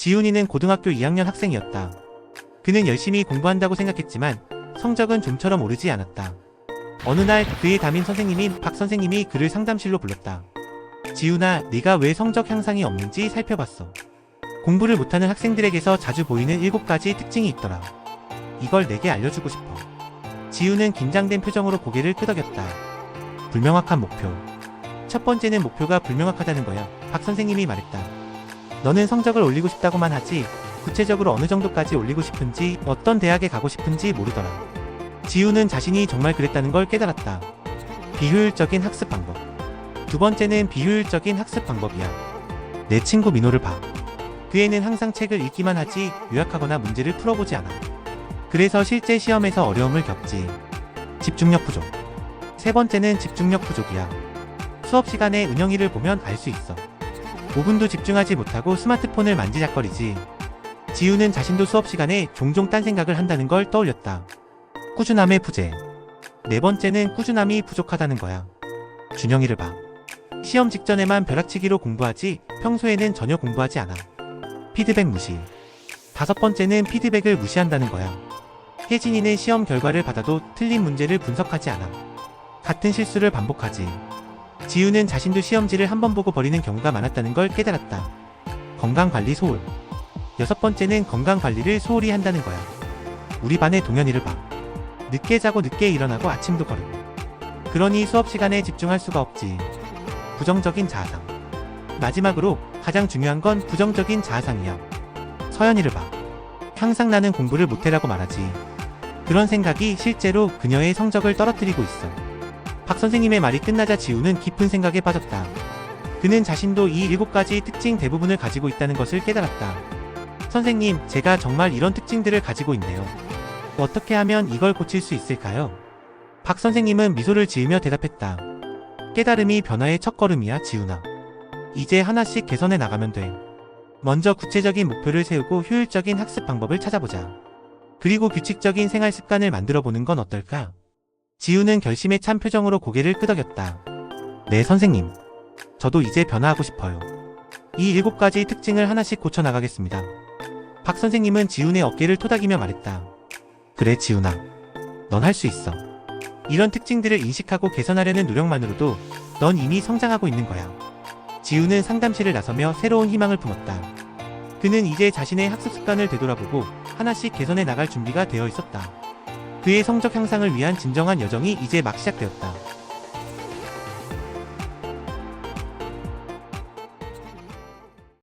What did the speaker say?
지훈이는 고등학교 2학년 학생이었다. 그는 열심히 공부한다고 생각했지만 성적은 좀처럼 오르지 않았다. 어느 날 그의 담임 선생님인 박 선생님이 그를 상담실로 불렀다. 지훈아, 네가 왜 성적 향상이 없는지 살펴봤어. 공부를 못하는 학생들에게서 자주 보이는 7가지 특징이 있더라. 이걸 내게 알려주고 싶어. 지훈은 긴장된 표정으로 고개를 끄덕였다. 불명확한 목표. 첫 번째는 목표가 불명확하다는 거야. 박 선생님이 말했다. 너는 성적을 올리고 싶다고만 하지 구체적으로 어느 정도까지 올리고 싶은지 어떤 대학에 가고 싶은지 모르더라. 지우는 자신이 정말 그랬다는 걸 깨달았다. 비효율적인 학습 방법. 두 번째는 비효율적인 학습 방법이야. 내 친구 민호를 봐. 그 애는 항상 책을 읽기만 하지 요약하거나 문제를 풀어보지 않아. 그래서 실제 시험에서 어려움을 겪지. 집중력 부족. 세 번째는 집중력 부족이야. 수업 시간에 은영이를 보면 알 수 있어. 5분도 집중하지 못하고 스마트폰을 만지작거리지. 지우는 자신도 수업 시간에 종종 딴 생각을 한다는 걸 떠올렸다. 꾸준함의 부재. 네 번째는 꾸준함이 부족하다는 거야. 준영이를 봐. 시험 직전에만 벼락치기로 공부하지 평소에는 전혀 공부하지 않아. 피드백 무시. 다섯 번째는 피드백을 무시한다는 거야. 혜진이는 시험 결과를 받아도 틀린 문제를 분석하지 않아. 같은 실수를 반복하지. 지우는 자신도 시험지를 한 번 보고 버리는 경우가 많았다는 걸 깨달았다. 건강관리 소홀. 여섯 번째는 건강관리를 소홀히 한다는 거야. 우리 반의 동현이를 봐. 늦게 자고 늦게 일어나고 아침도 거르고. 그러니 수업 시간에 집중할 수가 없지. 부정적인 자아상. 마지막으로 가장 중요한 건 부정적인 자아상이야. 서연이를 봐. 항상 나는 공부를 못해라고 말하지. 그런 생각이 실제로 그녀의 성적을 떨어뜨리고 있어. 박 선생님의 말이 끝나자 지우는 깊은 생각에 빠졌다. 그는 자신도 이 일곱 가지 특징 대부분을 가지고 있다는 것을 깨달았다. 선생님, 제가 정말 이런 특징들을 가지고 있네요. 어떻게 하면 이걸 고칠 수 있을까요? 박 선생님은 미소를 지으며 대답했다. 깨달음이 변화의 첫걸음이야, 지훈아. 이제 하나씩 개선해 나가면 돼. 먼저 구체적인 목표를 세우고 효율적인 학습 방법을 찾아보자. 그리고 규칙적인 생활 습관을 만들어 보는 건 어떨까? 지우는 결심에 찬 표정으로 고개를 끄덕였다. 네, 선생님. 저도 이제 변화하고 싶어요. 이 일곱 가지 특징을 하나씩 고쳐나가겠습니다. 박 선생님은 지훈의 어깨를 토닥이며 말했다. 그래, 지훈아. 넌 할 수 있어. 이런 특징들을 인식하고 개선하려는 노력만으로도 넌 이미 성장하고 있는 거야. 지훈은 상담실을 나서며 새로운 희망을 품었다. 그는 이제 자신의 학습 습관을 되돌아보고 하나씩 개선해 나갈 준비가 되어 있었다. 그의 성적 향상을 위한 진정한 여정이 이제 막 시작되었다.